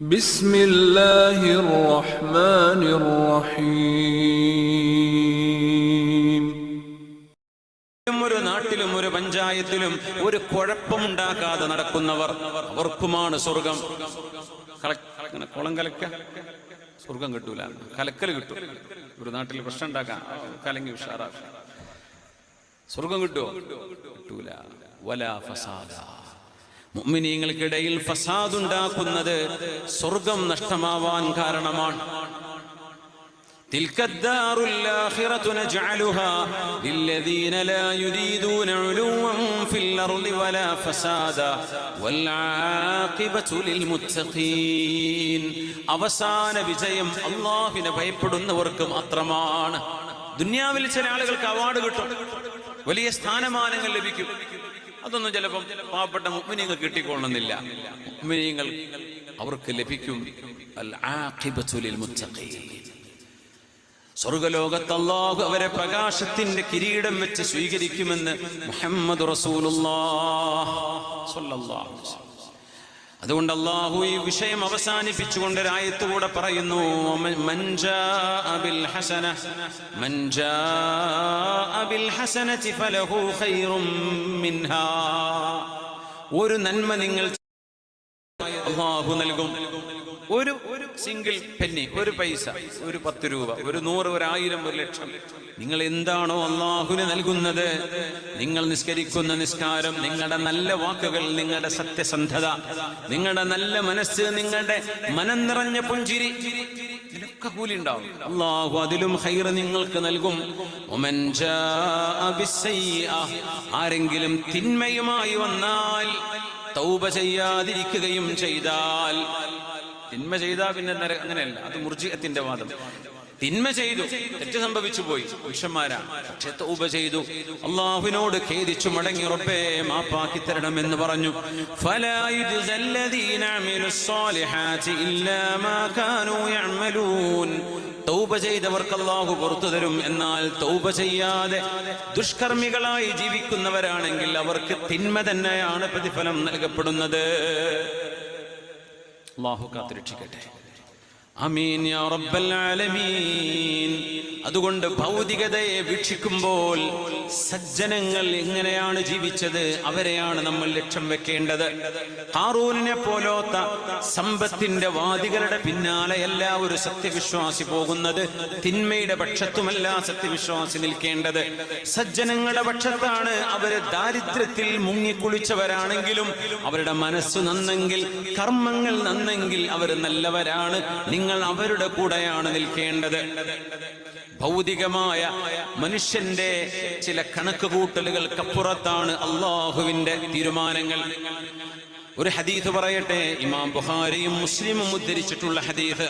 بسم الله الرحمن الرحيم ഒരു നാട്ടിലും ഒരു പഞ്ചായത്തിലും ഒരു കുഴപ്പമുണ്ടാക്കാതെ നടക്കുന്നവർ അവർക്കുമാണ് സ്വർഗം കല- ഇങ്ങനെ കുളം കലക്ക സ്വർഗം കിട്ടൂല കലക്കൽ കിട്ടും ഒരു നാട്ടിൽ പ്രശ്നം ഉണ്ടാക്കാൻ കലങ്ങി ഉഷാറാക്കാം സ്വർഗം കിട്ടുമോ കിട്ടൂല വല ഫസാദ മുമ്മിനീങ്ങൾക്കിടയിൽ ഫസാദ് ഉണ്ടാക്കുന്നത് സ്വർഗം നഷ്ടമാവാൻ കാരണമാണ്. അവസാന വിജയം അള്ളാഹിനെ ഭയപ്പെടുന്നവർക്ക് മാത്രമാണ്. ദുന്യാവിൽ ചില ആളുകൾക്ക് അവാർഡ് കിട്ടും. വലിയ സ്ഥാനമാനങ്ങൾ ലഭിക്കും. അതൊന്നും ചിലപ്പം പാവപ്പെട്ട മുഗ്മിനിങ്ങൾ കിട്ടിക്കൊള്ളുന്നില്ല മുഗ്മിനിങ്ങൾ അവർക്ക് ലഭിക്കും. അൽ ആഖിബത്തു ലിൽ മുത്തഖീൻ സ്വർഗലോകത്ത് അള്ളാഹു അവരെ പ്രകാശത്തിന്റെ കിരീടം വെച്ച് സ്വീകരിക്കുമെന്ന് മുഹമ്മദ് അതുകൊണ്ട് അള്ളാഹു ഈ വിഷയം അവസാനിപ്പിച്ചുകൊണ്ട് രായത്തുകൂടെ പറയുന്നു ഒരു നന്മ നിങ്ങൾ അള്ളാഹു നൽകും. ഒരു സിംഗിൾ പെന്നി ഒരു പൈസ ഒരു പത്ത് രൂപ ഒരു നൂറ് ഒരു ആയിരം ഒരു ലക്ഷം. നിങ്ങൾ എന്താണോ അള്ളാഹുവിന് നൽകുന്നത്? നിങ്ങൾ നിസ്കരിക്കുന്ന നിസ്കാരം നിങ്ങളുടെ നല്ല വാക്കുകൾ നിങ്ങളുടെ സത്യസന്ധത നിങ്ങളുടെ നല്ല മനസ്സ് നിങ്ങളുടെ മനം നിറഞ്ഞ പുഞ്ചിരി ഇതിനൊക്കെ കൂലി ഉണ്ടാവും. അള്ളാഹു അതിലും ഹൈർ നിങ്ങൾക്ക് നൽകും. ആരെങ്കിലും തിന്മയുമായി വന്നാൽ തൗബ ചെയ്യാതിരിക്കുകയും ചെയ്താൽ തിന്മ ചെയ്താ പിന്നെ അങ്ങനെയല്ല. അത് മുർജിയത്തിന്റെ വാദം. തിന്മ ചെയ്തു തെറ്റ് സംഭവിച്ചു പോയി. പുരുഷന്മാരാ. പക്ഷെ തൗബ ചെയ്തു. അള്ളാഹുവിനോട് ഖേദിച്ചു മടങ്ങി ഉറപ്പേ മാപ്പാക്കി തരണം എന്ന് പറഞ്ഞു തൗബ ചെയ്തവർക്ക് അള്ളാഹു പുറത്തു തരും. എന്നാൽ തൗബ ചെയ്യാതെ ദുഷ്കർമ്മികളായി ജീവിക്കുന്നവരാണെങ്കിൽ അവർക്ക് തിന്മ തന്നെയാണ് പ്രതിഫലം നൽകപ്പെടുന്നത്. അള്ളാഹു കാത്തിരക്ഷിക്കട്ടെ. അമീൻ അതുകൊണ്ട് ഭൗതികതയെ വീക്ഷിക്കുമ്പോൾ സജ്ജനങ്ങൾ എങ്ങനെയാണ് ജീവിച്ചത് അവരെയാണ് നമ്മൾ ലക്ഷ്യം വെക്കേണ്ടത്. ഹാറൂനിനെ പോലോത്ത സമ്പത്തിന്റെ വാദികളുടെ പിന്നാലെയല്ല ഒരു സത്യവിശ്വാസി പോകുന്നത്. തിന്മയുടെ പക്ഷത്തുമല്ല സത്യവിശ്വാസി നിൽക്കേണ്ടത്. സജ്ജനങ്ങളുടെ പക്ഷത്താണ് അവർ ദാരിദ്ര്യത്തിൽ മുങ്ങിക്കുളിച്ചവരാണെങ്കിലും അവരുടെ മനസ്സ് നന്നെങ്കിൽ കർമ്മങ്ങൾ നന്നെങ്കിൽ അവർ നല്ലവരാണ്. നിങ്ങൾ അവരുടെ കൂടെയാണ് നിൽക്കേണ്ടത്. ഭൗതികമായ മനുഷ്യന്റെ ചില കണക്ക് കൂട്ടലുകൾക്കപ്പുറത്താണ് അള്ളാഹുവിന്റെ തീരുമാനങ്ങൾ. ഒരു ഹദീസ് പറയട്ടെ? ഇമാം ബുഹാരിയും മുസ്ലിമും ഉദ്ധരിച്ചിട്ടുള്ള ഹദീസ്.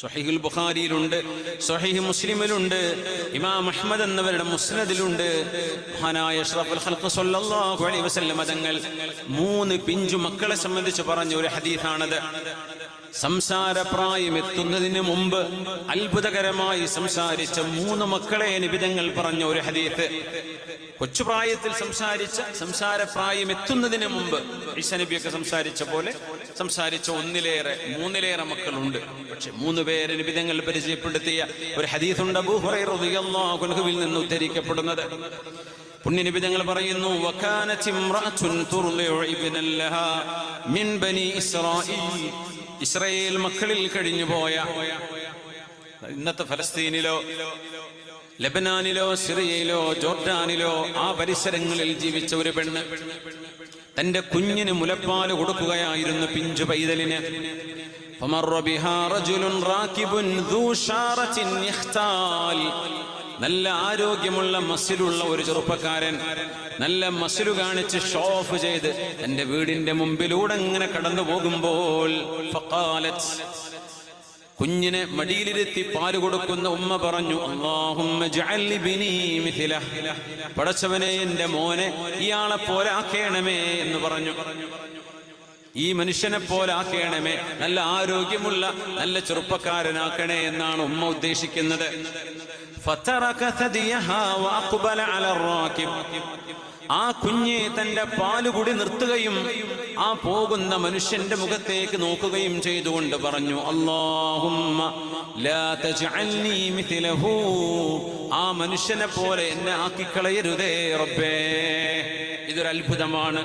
സ്വഹീഹുൽ ബുഖാരിയിലുണ്ട് സ്വഹീഹ് മുസ്ലിമിലുണ്ട് ഇമാം അഹ്മദ് എന്നവരുടെ മുസ്നദിലുണ്ട്. മഹാനായ അഷ്റഫുൽ അലൈഹി വസല്ലം തങ്ങൾ മൂന്ന് പിഞ്ചു മക്കളെ സംബന്ധിച്ച് പറഞ്ഞ ഒരു ഹദീസാണത്. സംസാരപ്രായം എത്തുന്നതിന് മുമ്പ് അത്ഭുതകരമായി സംസാരിച്ച മൂന്ന് മക്കളെ നിബിതങ്ങൾ പറഞ്ഞ ഒരു ഹദീത്ത്. കൊച്ചുപ്രായത്തിൽ സംസാരിച്ച സംസാരപ്രായം എത്തുന്നതിന് മുമ്പ് ഈശനബിയൊക്കെ സംസാരിച്ച പോലെ സംസാരിച്ച ഒന്നിലേറെ മൂന്നിലേറെ മക്കളുണ്ട്. പക്ഷെ മൂന്ന് പേര് നിബിതങ്ങൾ പരിചയപ്പെടുത്തിയ ഒരു ഹദീസുണ്ട് അബൂ ഹുറൈറ റളിയല്ലാഹു അൻഹുവിൽ നിന്ന് ഉദ്ധരിക്കപ്പെടുന്നത്. പുണ്യനിബിതങ്ങൾ പറയുന്നു വകാനത് ഇംറഅത്തുൻ തുർലിഉ ഇബ്നൻ ലഹാ മിൻ ബനി ഇസ്രായീൽ ഇസ്രായേൽ മക്കളിൽ കഴിഞ്ഞു പോയ ഇന്നത്തെ ഫലസ്തീനിലോ ലബനാനിലോ സിറിയയിലോ ജോർഡാനിലോ ആ പരിസരങ്ങളിൽ ജീവിച്ച ഒരു പെണ്ണ് തന്റെ കുഞ്ഞിന് മുലപ്പാല് കൊടുക്കുകയായിരുന്നു പിഞ്ചു പൈതലിന് فمر بها رجل راكب ذو شارة يختال നല്ല ആരോഗ്യമുള്ള മസിലുള്ള ഒരു ചെറുപ്പക്കാരൻ നല്ല മസിലു കാണിച്ച് ഷോ ഓഫ് ചെയ്ത് എന്റെ വീടിന്റെ മുമ്പിലൂടെ ഇങ്ങനെ കടന്നു പോകുമ്പോൾ കുഞ്ഞിനെ മടിയിലിരുത്തി പാൽ കൊടുക്കുന്ന ഉമ്മ പറഞ്ഞു പടച്ചവനെ എന്റെ മോനെ ഇയാളെ പോരാക്കേണമേ എന്ന് പറഞ്ഞു. ഈ മനുഷ്യനെ പോലെ ആക്കേണമേ. നല്ല ആരോഗ്യമുള്ള നല്ല ചെറുപ്പക്കാരനാക്കണേ എന്നാണ് ഉമ്മ ഉദ്ദേശിക്കുന്നത്. ആ കുഞ്ഞ് തന്റെ പാലുകൂടി നിർത്തുകയും ആ പോകുന്ന മനുഷ്യന്റെ മുഖത്തേക്ക് നോക്കുകയും ചെയ്തുകൊണ്ട് പറഞ്ഞു അള്ളാഹു ആ മനുഷ്യനെ പോലെ എന്നെ ആക്കിക്കളയരുതേ റബ്ബേ. ഇതൊരു അത്ഭുതമാണ്.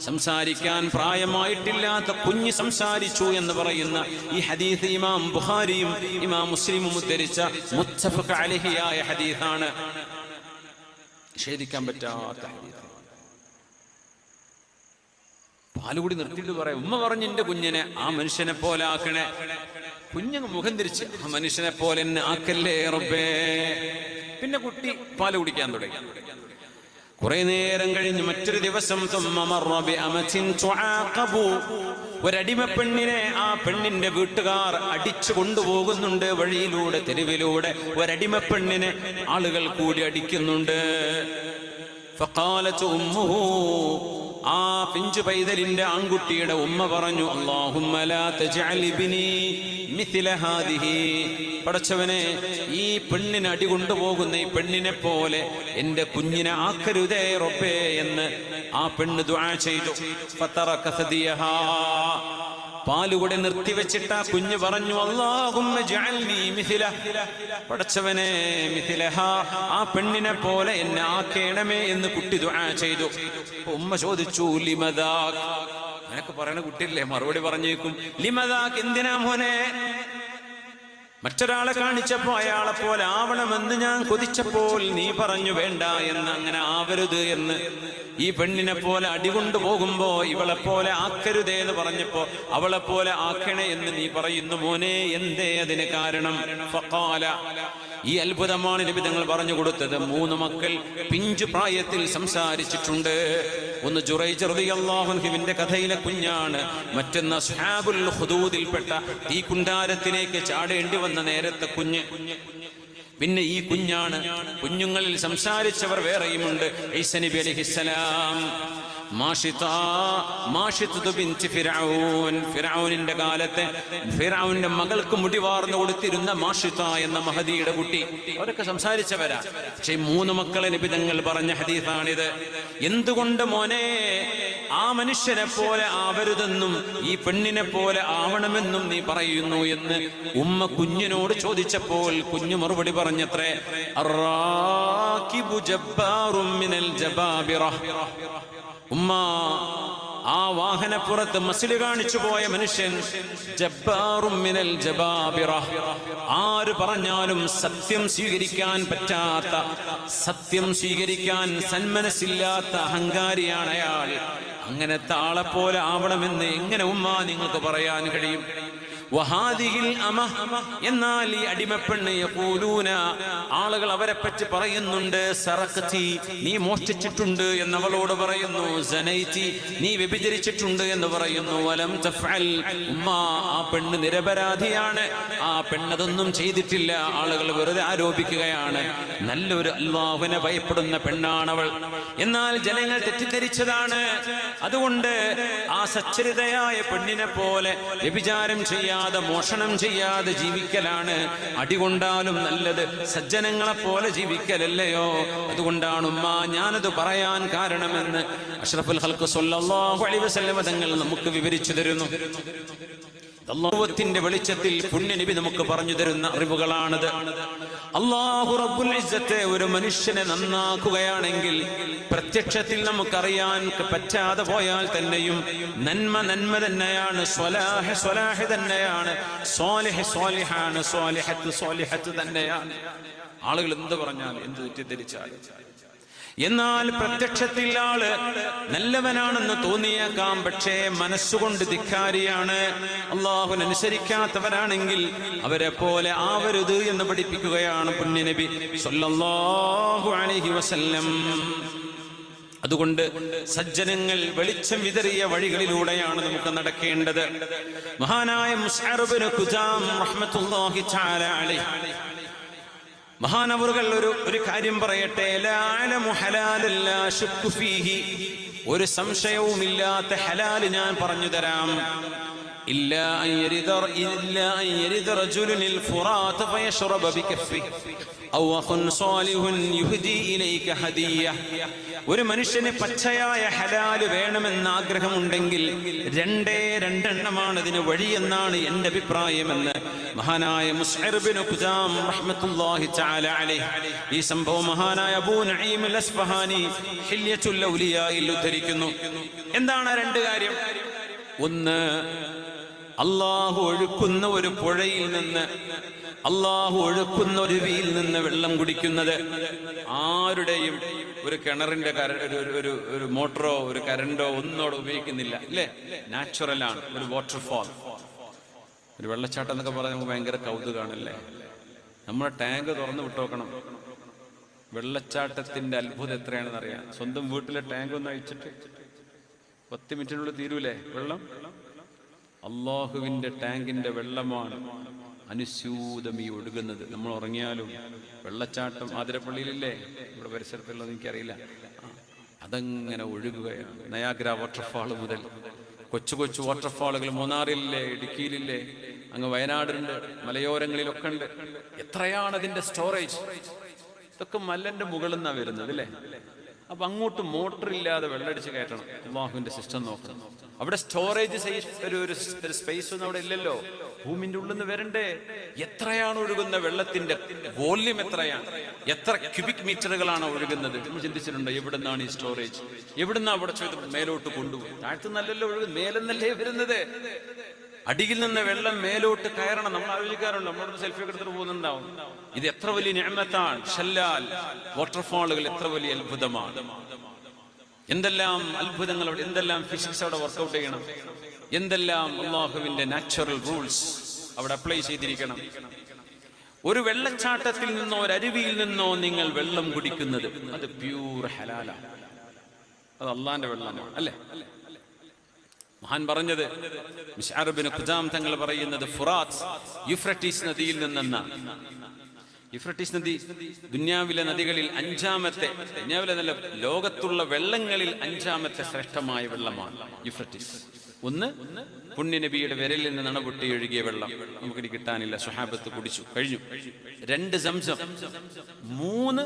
സംസാരിക്കാൻ പ്രായമായിട്ടില്ലാത്ത കുഞ്ഞ് സംസാരിച്ചു എന്ന് പറയുന്ന ഈ ഹദീസ് ഇമാം ബുഹാരിയും ഇമാം മുസ്ലിമും ഉദ്ധരിച്ച മുത്തഫഖ് അലഹിയായ ഹദീസാണ്. നിഷേധിക്കാൻ പറ്റാത്ത ഹദീസ്. പാലുകൂടി നിർത്തിയിട്ട് പറയാം. ഉമ്മ പറഞ്ഞു എന്റെ കുഞ്ഞിനെ ആ മനുഷ്യനെ പോലെ ആക്കണേ. കുഞ്ഞങ്ങ് മുഖം തിരിച്ച് ആ മനുഷ്യനെ പോലെ എന്നെ ആക്കല്ലേ റബ്ബേ. പിന്നെ കുട്ടി പാൽ കുടിക്കാൻ തുടങ്ങി. കുറെ നേരം കഴിഞ്ഞ് മറ്റൊരു ദിവസം ഒരടിമ പെണ്ണിനെ ആ പെണ്ണിന്റെ വീട്ടുകാർ അടിച്ചു കൊണ്ടുപോകുന്നുണ്ട് വഴിയിലൂടെ തെരുവിലൂടെ. ഒരടിമ പെണ്ണിനെ ആളുകൾ കൂടി അടിക്കുന്നുണ്ട്. ആ പിഞ്ചു പൈതലിന്റെ ആൺകുട്ടിയുടെ ഉമ്മ പറഞ്ഞു പടച്ചവനെ ഈ പെണ്ണിന് അടി കൊണ്ടുപോകുന്ന ഈ പെണ്ണിനെ പോലെ എന്റെ കുഞ്ഞിനെ ആക്കരുതേ റൊപ്പേ എന്ന് ആ പെണ്ണ് ദ്വാ ചെയ്തു. പാലുകൂടെ നിർത്തിവെച്ചിട്ട് ആ കുഞ്ഞ് പറഞ്ഞു മിഥിലഹ ആ പെണ്ണിനെ പോലെ എന്നെ ആക്കേണമേ എന്ന് കുട്ടി ദുആ ചെയ്തു. ഉമ്മ ചോദിച്ചു ലിമദാക് നിനക്ക് പറയണ കുട്ടിയില്ലേ? മറുപടി പറഞ്ഞേക്കും. ലിമദാക് എന്തിനാ മോനെ? മറ്റൊരാളെ കാണിച്ചപ്പോ അയാളെ പോലെ ആവണമെന്ന് ഞാൻ കൊതിച്ചപ്പോൾ നീ പറഞ്ഞു വേണ്ട എന്ന് അങ്ങനെ ആവരുത് എന്ന്. ഈ പെണ്ണിനെ പോലെ അടികൊണ്ടു പോകുമ്പോ ഇവളെ പോലെ ആക്കരുതേ എന്ന് പറഞ്ഞപ്പോ അവളെ പോലെ ആക്കണേ എന്ന് നീ പറയുന്നു മോനെ എന്തേ അതിന് കാരണം? ഈ അത്ഭുതമാണ് നിബിധങ്ങൾ പറഞ്ഞു കൊടുത്തത്. മൂന്ന് മക്കൾ പിഞ്ചു പ്രായത്തിൽ സംസാരിച്ചിട്ടുണ്ട്. ഒന്ന് ജുറൈജറിയാഹുവിന്റെ കഥയിലെ കുഞ്ഞാണ്. മറ്റൊന്ന് അസ്ഹാബുൽ ഹുദൂദിൽപ്പെട്ട ഈ കുണ്ടാരത്തിലേക്ക് ചാടേണ്ടി വന്ന നേരത്തെ കുഞ്ഞ്. പിന്നെ ഈ കുഞ്ഞാണ് കുഞ്ഞുങ്ങളിൽ സംസാരിച്ചവർ വേറെയുമുണ്ട്. ഈസ നബി അലൈഹിസ്സലാം. ഫിർഔൻന്റെ കാലത്തെ ഫിർഔൻന്റെ മകൾക്ക് മുടിവാർന്നു കൊടുത്തിരുന്ന മാഷിത എന്ന മഹദിയുടെ കുട്ടി. അവരൊക്കെ സംസാരിച്ചവരാ. പക്ഷേ മൂന്ന് മക്കളെ നിബിതങ്ങൾ പറഞ്ഞ ഹദീസാണിത്. എന്തുകൊണ്ട് മോനെ ആ മനുഷ്യനെ പോലെ ആവരുതെന്നും ഈ പെണ്ണിനെ പോലെ ആവണമെന്നും നീ പറയുന്നു എന്ന് ഉമ്മ കുഞ്ഞിനോട് ചോദിച്ചപ്പോൾ കുഞ്ഞു മറുപടി പറഞ്ഞത്രേ അറാക്കിബു ജബ്ബാറും മിനൽ ജബാബിറ. ഉമ്മ ആ വാഹനപ്പുറത്ത് മസിൽ കാണിച്ചു പോയ മനുഷ്യൻ ജബ്ബാറും മിനൽ ജബാബിറ. ആര് പറഞ്ഞാലും സത്യം സ്വീകരിക്കാൻ പറ്റാത്ത സത്യം സ്വീകരിക്കാൻ സന്മനസ്സില്ലാത്ത അഹങ്കാരിയാണ് അയാൾ. അങ്ങനത്തെ ആളെപ്പോലെ ആവണമെന്ന് എങ്ങനെ ഉമ്മ നിങ്ങൾക്ക് പറയാൻ കഴിയും? എന്നാൽ ഈ അടിമപ്പെണ്ണ് യഖൂലൂന ആളുകൾ അവരെ പറ്റി പറയുന്നുണ്ട് സറഖതി നീ മോഷ്ടിച്ചിട്ടുണ്ട് എന്നവളോട് പറയുന്നു സനൈതി നീ വ്യഭിചരിച്ചിട്ടുണ്ട് എന്ന് പറയുന്നു വലം തഫ്അൽ ഉമ്മ ആ പെണ്ണ് നിരപരാധിയാണ് ആ പെണ്ണതൊന്നും ചെയ്തിട്ടില്ല ആളുകൾ വെറുതെ ആരോപിക്കുകയാണ് നല്ലൊരു അള്ളാഹുവിനെ ഭയപ്പെടുന്ന പെണ്ണാണവൾ. എന്നാൽ ജനങ്ങൾ തെറ്റിദ്ധരിച്ചതാണ് അതുകൊണ്ട് ആ സച്ചരിതയായ പെണ്ണിനെ പോലെ വ്യഭിചാരം ചെയ്യാതെ മോഷണം ചെയ്യാതെ ജീവിക്കലാണ്. അടികൊണ്ടാലും നല്ലത് സജ്ജനങ്ങളെ പോലെ ജീവിക്കലല്ലയോ? അതുകൊണ്ടാണ് ഉമ്മ ഞാനത് പറയാൻ കാരണമെന്ന് അഷ്റഫുൽ ഹൽക്ക് സല്ലല്ലാഹു അലൈഹി വസല്ലം തങ്ങൾ നമുക്ക് വിവരിച്ചു തരുന്നു. അള്ളാഹുവത്തിന്റെ വെളിച്ചത്തിൽ പുണ്യനബി നമുക്ക് പറഞ്ഞു തരുന്ന അറിവുകളാണത്. അള്ളാഹു റബ്ബുൽ ഇസ്സത്തെ ഒരു മനുഷ്യനെ നന്നാക്കുകയാണെങ്കിൽ പ്രത്യക്ഷത്തിൽ നമുക്കറിയാൻ പറ്റാതെ പോയാൽ തന്നെയും നന്മ നന്മ തന്നെയാണ് സ്വലാഹ സ്വലാഹ തന്നെയാണ് സ്വാലിഹ് സ്വാലിഹാണ് സ്വാലിഹത്ത് സ്വാലിഹത്ത് തന്നെയാണ്. ആളുകൾ എന്ത് പറഞ്ഞാൽ എന്ത് തെറ്റിദ്ധരിച്ചാലും എന്നാൽ പ്രത്യക്ഷത്തിൽ ആൾ നല്ലവനാണെന്ന് തോന്നിയേക്കാം പക്ഷേ മനസ്സുകൊണ്ട് ധിക്കാരിയാണ്. അള്ളാഹുനനുസരിക്കാത്തവരാണെങ്കിൽ അവരെ പോലെ ആവരുത് എന്ന് പഠിപ്പിക്കുകയാണ് പുണ്യനബി സല്ലല്ലാഹു അലൈഹി വസല്ലം. അതുകൊണ്ട് സജ്ജനങ്ങൾ വെളിച്ചം വിതറിയ വഴികളിലൂടെയാണ് നമുക്ക് നടക്കേണ്ടത്. മഹാനായ മുസ്അറുബ്നു കുജാം റഹ്മത്തുള്ളാഹി തആല അലൈഹി. മഹാനവറുകൾ ഒരു ഒരു കാര്യം പറയട്ടെ. ഒരു സംശയവുമില്ലാത്ത ഹലാൽ ഞാൻ പറഞ്ഞു തരാം. ഇല്ല ഇല്ല ഒരു മനുഷ്യന് പച്ചയായ ഹലാൽ വേണമെന്ന ആഗ്രഹമുണ്ടെങ്കിൽ രണ്ടേ രണ്ടെണ്ണമാണ് ഇതിന് വഴിയെന്നാണ് എന്റെ അഭിപ്രായമെന്ന് മഹാനായ ഈ സംഭവം മഹാനായ അബൂ നഈം അസ്ഫഹാനി എന്താണ് രണ്ട് കാര്യം? ഒന്ന് അള്ളാഹു ഒഴുക്കുന്ന ഒരു പുഴയിൽ നിന്ന് അള്ളാഹു ഒഴുക്കുന്ന ഒരു വീൽ നിന്ന് വെള്ളം കുടിക്കുന്നത് ആരുടെയും ഒരു കിണറിന്റെ ഒരു ഒരു- മോട്ടറോ ഒരു കരണ്ടോ ഒന്നും അവിടെ ഉപയോഗിക്കുന്നില്ല അല്ലേ? നാച്ചുറൽ ആണ് ഒരു വാട്ടർഫോൾ ഒരു വെള്ളച്ചാട്ടം എന്നൊക്കെ പറഞ്ഞാൽ നമുക്ക് ഭയങ്കര കൗതുകാണല്ലേ നമ്മുടെ ടാങ്ക് തുറന്നു വിട്ടോക്കണം. വെള്ളച്ചാട്ടത്തിന്റെ അത്ഭുതം എത്രയാണെന്ന് അറിയാം. സ്വന്തം വീട്ടിലെ ടാങ്ക് ഒന്ന് അഴിച്ചിട്ട് പത്ത് മിനിറ്റിനുള്ളിൽ തീരൂലേ വെള്ളം? അള്ളാഹുവിന്റെ ടാങ്കിന്റെ വെള്ളമാണ് അനുസ്യൂതം ഒഴുകുന്നത് നമ്മൾ ഉറങ്ങിയാലും വെള്ളച്ചാട്ടം ആതിരപ്പള്ളിയിലില്ലേ? ഇവിടെ പരിസരത്തുള്ളത് എനിക്കറിയില്ല. അതങ്ങനെ ഒഴുകുകയാണ്. നയാഗ്ര വാട്ടർഫാൾ മുതൽ കൊച്ചു കൊച്ചു വാട്ടർഫാളുകൾ മൂന്നാറിലില്ലേ ഇടുക്കിയിലില്ലേ അങ്ങ് വയനാടുണ്ട് മലയോരങ്ങളിലൊക്കെ ഉണ്ട്. എത്രയാണ് അതിന്റെ സ്റ്റോറേജ് ഇതൊക്കെ മല്ലന്റെ മുകളിൽ നിന്നാണ് വരുന്നത് അല്ലേ? അപ്പൊ അങ്ങോട്ട് മോട്ടർ ഇല്ലാതെ വെള്ളടിച്ച് കയറ്റണം. അള്ളാഹുവിന്റെ സിസ്റ്റം നോക്കണം. അവിടെ സ്റ്റോറേജ് ഒരു സ്പേസ് ഒന്നും അവിടെ ഇല്ലല്ലോ. ഭൂമിന്റെ ഉള്ളിൽ നിന്ന് വരണ്ടേ? എത്രയാണ് ഒഴുകുന്ന വെള്ളത്തിന്റെ വോല്യം എത്രയാണ്? എത്ര ക്യൂബിക് മീറ്ററുകളാണ് ഒഴുകുന്നത്? നമ്മൾ എവിടെ നിന്നാണ് ഈ സ്റ്റോറേജ്? എവിടെ നിന്നാണ് അവിടെ ചെയ്ത് മേലോട്ട് കൊണ്ടുപോകും താഴ്ത്തുന്നല്ലല്ലോ ഒഴുകുന്നത് മേലെന്നല്ലേ വരുന്നത്? അടിയിൽ നിന്ന് വെള്ളം മേലോട്ട് കയറണം. നമ്മൾ ആലോചിക്കാറുണ്ട്. നമ്മളോട് സെൽഫി എടുത്തിട്ട് പോകുന്നുണ്ടാവും. ഇത് എത്ര വലിയ ഞാമത്താണ് ഷല്ലാൽ വാട്ടർഫാളുകൾ എത്ര വലിയ അത്ഭുതമാണ്. എന്തെല്ലാം അത്ഭുതങ്ങൾ അവിടെ എന്തെല്ലാം ഫിസിക്സ് അവിടെ വർക്ക്ഔട്ട് ചെയ്യണം? എന്തെല്ലാം അള്ളാഹുവിന്റെ നാച്ചുറൽ റൂൾസ് അവിടെ അപ്ലൈ ചെയ്തിരിക്കണം? ഒരു വെള്ളച്ചാട്ടത്തിൽ നിന്നോ ഒരു അരുവിയിൽ നിന്നോ നിങ്ങൾ വെള്ളം കുടിക്കുന്നത്. അത് പ്യൂർ ഹലാലാണ് അത് അള്ളാന്റെ വെള്ളമാണ് അല്ലെ? മഹാൻ പറഞ്ഞത് മിഷാറുബിന് ഖുജാം തങ്ങൾ പറയുന്നത് ഫുറാത്ത് യുഫ്രട്ടീസ് നദിയിൽ നിന്നെന്നാണ് യുഫ്രട്ടീസ് നദി ദുന്യാവിലെ നദികളിൽ അഞ്ചാമത്തെ ദുന്യാവിലെ നല്ല ലോകത്തുള്ള വെള്ളങ്ങളിൽ അഞ്ചാമത്തെ ശ്രേഷ്ഠമായ വെള്ളമാണ് യുഫ്രട്ടീസ്. ഒന്ന് പുണ്യനബിയുടെ വിരലിൽ നിന്ന് നണപൊട്ടി ഒഴുകിയ വെള്ളം. നമുക്കിനി കിട്ടാനില്ല. സുഹാബത്ത് കുടിച്ചു. കഴിഞ്ഞു. രണ്ട് സംസം. മൂന്ന്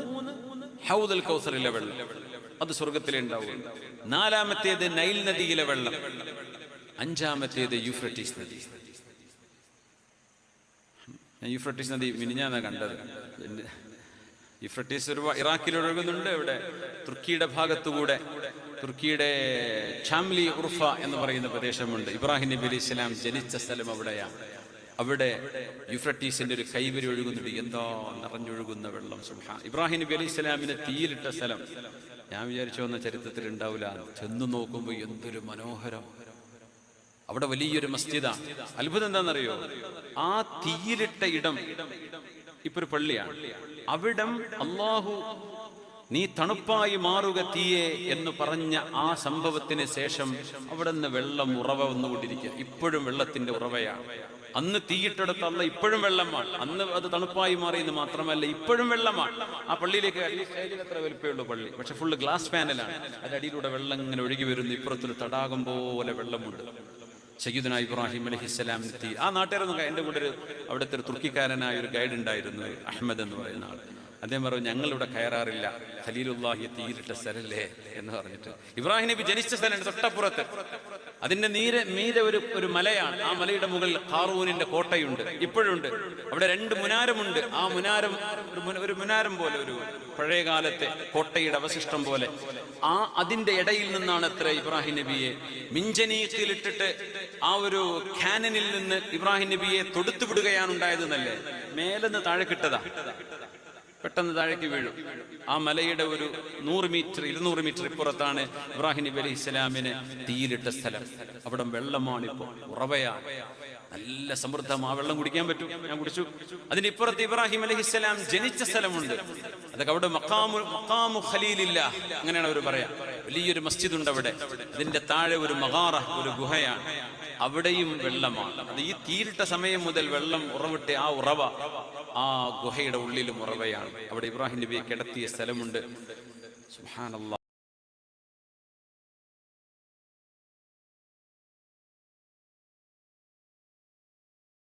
ഹൗദൽ കൗസറിലെ വെള്ളം. അത് സ്വർഗത്തിലെ ഉണ്ടാവും നാലാമത്തേത് നൈൽ നദിയിലെ വെള്ളം. അഞ്ചാമത്തേത് യൂഫ്രട്ടീസ് നദി. യുഫ്രട്ടീസ് നദി മിനിഞ്ഞാന്ന കണ്ടത്. യൂഫ്രട്ടീസ് ഒരു ഇറാഖിൽ ഒഴുകുന്നുണ്ട് ഇവിടെ. തുർക്കിയുടെ ഭാഗത്തുകൂടെ. തുർക്കിയുടെ ഷാംലി ഉർഫ എന്ന് പറയുന്ന പ്രദേശമുണ്ട്. ഇബ്രാഹിം നബി അലി ഇസ്ലാം ജനിച്ച സ്ഥലം അവിടെയാണ് അവിടെ യുഫ്രട്ടീസിന്റെ ഒരു കൈവരി ഒഴുകുന്നുണ്ട്. എന്താ നിറഞ്ഞൊഴുകുന്ന വെള്ളം? സുബ്ഹാൻ ഇബ്രാഹിം നബി അലി ഇസ്ലാമിനെ തീയിലിട്ട സ്ഥലം. ഞാൻ വിചാരിച്ചു വന്ന ചരിത്രത്തിൽ ഉണ്ടാവില്ല. ചെന്നു നോക്കുമ്പോൾ എന്തൊരു മനോഹരം. അവിടെ വലിയൊരു മസ്ജിദാണ് അത്ഭുതം എന്താണെന്നറിയോ? ആ തീയിലിട്ട ഇടം ഇപ്പൊ ഒരു പള്ളിയാണ്. അവിടം അള്ളാഹു നീ തണുപ്പായി മാറുക തീയെ എന്ന് പറഞ്ഞ ആ സംഭവത്തിന് ശേഷം അവിടെ നിന്ന് വെള്ളം ഉറവ വന്നുകൊണ്ടിരിക്കുക. ഇപ്പോഴും വെള്ളത്തിന്റെ ഉറവയാണ്. അന്ന് തീയിട്ടെടുത്ത ഇപ്പോഴും വെള്ളമാണ്. അന്ന് അത് തണുപ്പായി മാറിയെന്ന് മാത്രമല്ല ഇപ്പോഴും വെള്ളമാണ്. ആ പള്ളിയിലേക്ക് അത്ര വലിപ്പമുള്ളൂ പള്ളി. പക്ഷെ ഫുള്ള് ഗ്ലാസ് പാനലാണ് അത് അടിയിലൂടെ വെള്ളം ഇങ്ങനെ ഒഴുകി വരുന്നു. ഇപ്പുറത്തൊരു തടാകം പോലെ വെള്ളമുണ്ട്. സയ്യിദുന ഇബ്രാഹിം അലഹിസ്സലാം എത്തി ആ നാട്ടുകാരൊന്നും എന്റെ കൂടെ ഒരു അവിടുത്തെ ഒരു തുർക്കിക്കാരനായ ഒരു ഗൈഡ് ഉണ്ടായിരുന്നു അഹമ്മദ് എന്ന് പറയുന്ന ആൾ അദ്ദേഹം പറഞ്ഞു ഞങ്ങളിവിടെ കയറാറില്ല. ഖലീലുല്ലാഹി തീരിട്ട സ്ഥലല്ലേ? എന്ന് പറഞ്ഞിട്ട്. ഇബ്രാഹിം നബി ജനിച്ച സ്ഥലമുണ്ട് തൊട്ടപ്പുറത്ത്. അതിന്റെ നീര മീരെ ഒരു ഒരു മലയാണ്. ആ മലയുടെ മുകളിൽ ഹാറൂനിന്റെ കോട്ടയുണ്ട്. ഇപ്പോഴുണ്ട്. അവിടെ രണ്ട് മുനാരമുണ്ട്. ആ മുനാരം ഒരു മുനാരം പോലെ ഒരു പഴയ കാലത്തെ കോട്ടയുടെ അവശിഷ്ടം പോലെ. ആ അതിന്റെ ഇടയിൽ നിന്നാണ് അത്ര ഇബ്രാഹിം നബിയെ മിഞ്ചനീക്കിലിട്ടിട്ട് ആ ഒരു ഖാനനിൽ നിന്ന് ഇബ്രാഹിം നബിയെ തൊടുത്തു വിടുകയാണ് ഉണ്ടായതെന്നല്ലേ മേലെന്ന് താഴെ കിട്ടതാ. പെട്ടെന്ന് താഴേക്ക് വീഴും. ആ മലയുടെ ഒരു നൂറ് മീറ്റർ ഇരുന്നൂറ് മീറ്റർ ഇപ്പുറത്താണ് ഇബ്രാഹിം നബി അലൈഹി ഇസ്ലാമിന് തീയിലിട്ട സ്ഥലം. അവിടെ വെള്ളമാണിപ്പോ ഉറവയാണ് നല്ല സമൃദ്ധം ആ വെള്ളം കുടിക്കാൻ പറ്റും. ഞാൻ കുടിച്ചു. അതിന് ഇപ്പുറത്ത് ഇബ്രാഹിം അലൈഹി ഇസ്ലാം ജനിച്ച സ്ഥലമുണ്ട്. അതൊക്കെ അവിടെ മക്കാമു മക്കാമു ഖലീലില്ല. അങ്ങനെയാണ് അവർ പറയാ. വലിയൊരു മസ്ജിദ് ഉണ്ട് അവിടെ. അതിന്റെ താഴെ ഒരു മഹാറ ഒരു ഗുഹയാണ്. അവിടെയും വെള്ളമാണ്. അത് ഈ തീരിട്ട സമയം മുതൽ വെള്ളം ഉറവിട്ട് ആ ഉറവ ആ ഗുഹയുടെ ഉള്ളിലും ഉറവയാണ്. അവിടെ ഇബ്രാഹിം നബിയെ കിടത്തിയ സ്ഥലമുണ്ട്. സുബ്ഹാനല്ലാഹ്